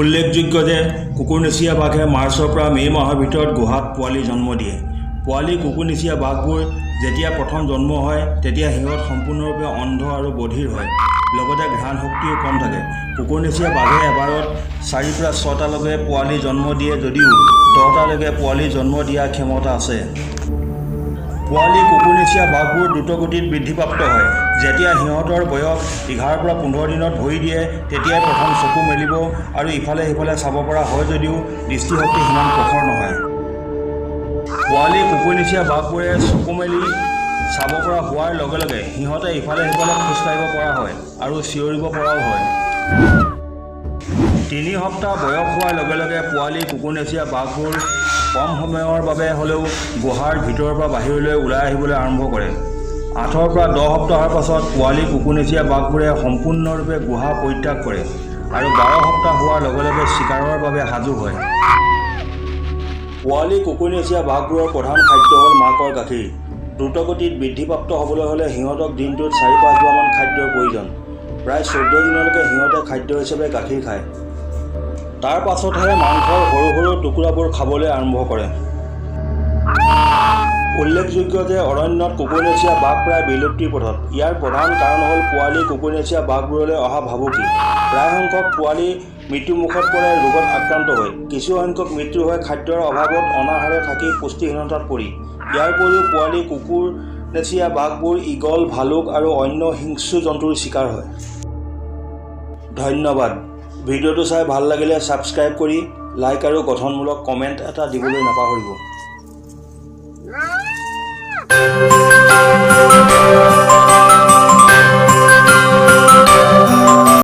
উল্লেখযোগ্য যে কুকুৰনেচীয়া বাঘে মাৰ্চৰ পৰা মে' মাহৰ ভিতৰত গুহাত পোৱালি জন্ম দিয়ে। পোৱালি কুকুৰনেচীয়া বাঘবোৰ যেতিয়া প্ৰথম জন্ম হয় তেতিয়া সিহঁত সম্পূৰ্ণৰূপে অন্ধ আৰু বধিৰ হয়। লগতে ঘ্ৰাণ শক্তিও কম থাকে। কুকুৰনেচীয়া বাঘে এবাৰত চাৰিৰ পৰা ছটালৈকে পোৱালি জন্ম দিয়ে যদিও দহটালৈকে পোৱালি জন্ম দিয়াৰ ক্ষমতা আছে। পোৱালি কুকুৰনেচীয়া বাঘবোৰ দ্ৰুতগতিত বৃদ্ধিপ্ৰাপ্ত হয়। যেতিয়া সিহঁতৰ বয়স এঘাৰৰ পৰা পোন্ধৰ দিনত ভৰি দিয়ে তেতিয়াই প্ৰথম চকু মেলিব আৰু ইফালে সিফালে চাব পৰা হয় যদিও দৃষ্টিশক্তি সিমান প্ৰখৰ নহয়। পোৱালি কুকুৰনেচীয়া বাঘবোৰে চকু মেলি চাব পৰা হোৱাৰ লগে লগে সিহঁতে ইফালে সিফালে খোজ কাঢ়িব পৰা হয় আৰু চিঞৰিব পৰাও হয়। তিনি সপ্তাহ বয়স হোৱাৰ লগে লগে পোৱালি কুকুৰনেচীয়া বাঘবোৰ কম সময়ৰ বাবে হ'লেও গুহাৰ ভিতৰৰ পৰা বাহিৰলৈ ওলাই আহিবলৈ আৰম্ভ কৰে। আঠৰ পৰা দহ সপ্তাহৰ পাছত পোৱালি কুকুৰনেচীয়া বাঘবোৰে সম্পূৰ্ণৰূপে গুহা পৰিত্যাগ কৰে আৰু বাৰ সপ্তাহ হোৱাৰ লগে লগে চিকাৰৰ বাবে সাজু হয়। পোৱালি কুকুৰনেচীয়া বাঘবোৰৰ প্ৰধান খাদ্য হ'ল মাকৰ গাখীৰ। দ্ৰুতগতিত বৃদ্ধিপ্ৰাপ্ত হ'বলৈ হ'লে সিহঁতক দিনটোত চাৰি পাঁচবাৰমান খাদ্যৰ প্ৰয়োজন। প্ৰায় চৈধ্য দিনলৈকে সিহঁতে খাদ্য হিচাপে গাখীৰ খায়। তাৰ পাছতহে মাংসৰ সৰু সৰু টুকুৰাবোৰ খাবলৈ আৰম্ভ কৰে। উল্লেখযোগ্য যে অৰণ্যত কুকুৰনেচীয়া বাঘ প্ৰায় বিলুপ্তিৰ পথত। ইয়াৰ প্ৰধান কাৰণ হ'ল পোৱালি কুকুৰনেচীয়া বাঘবোৰলৈ অহা ভাবুকি। প্ৰায়সংখ্যক পোৱালি মৃত্যুমুখত পৰে ৰোগত আক্ৰান্ত হৈ। কিছুসংখ্যক মৃত্যু হয় খাদ্যৰ অভাৱত অনাহাৰে থাকি পুষ্টিহীনতাত পৰি। ইয়াৰ উপৰিও পোৱালি কুকুৰনেচীয়া বাঘবোৰ ঈগল ভালুক আৰু অন্য হিংস্ৰ জন্তুৰ চিকাৰ হয়। ধন্যবাদ। ভিডিঅ'টো চাই ভাল লাগিলে ছাবস্ক্ৰাইব কৰি লাইক আৰু গঠনমূলক কমেণ্ট এটা দিবলৈ নাপাহৰিব।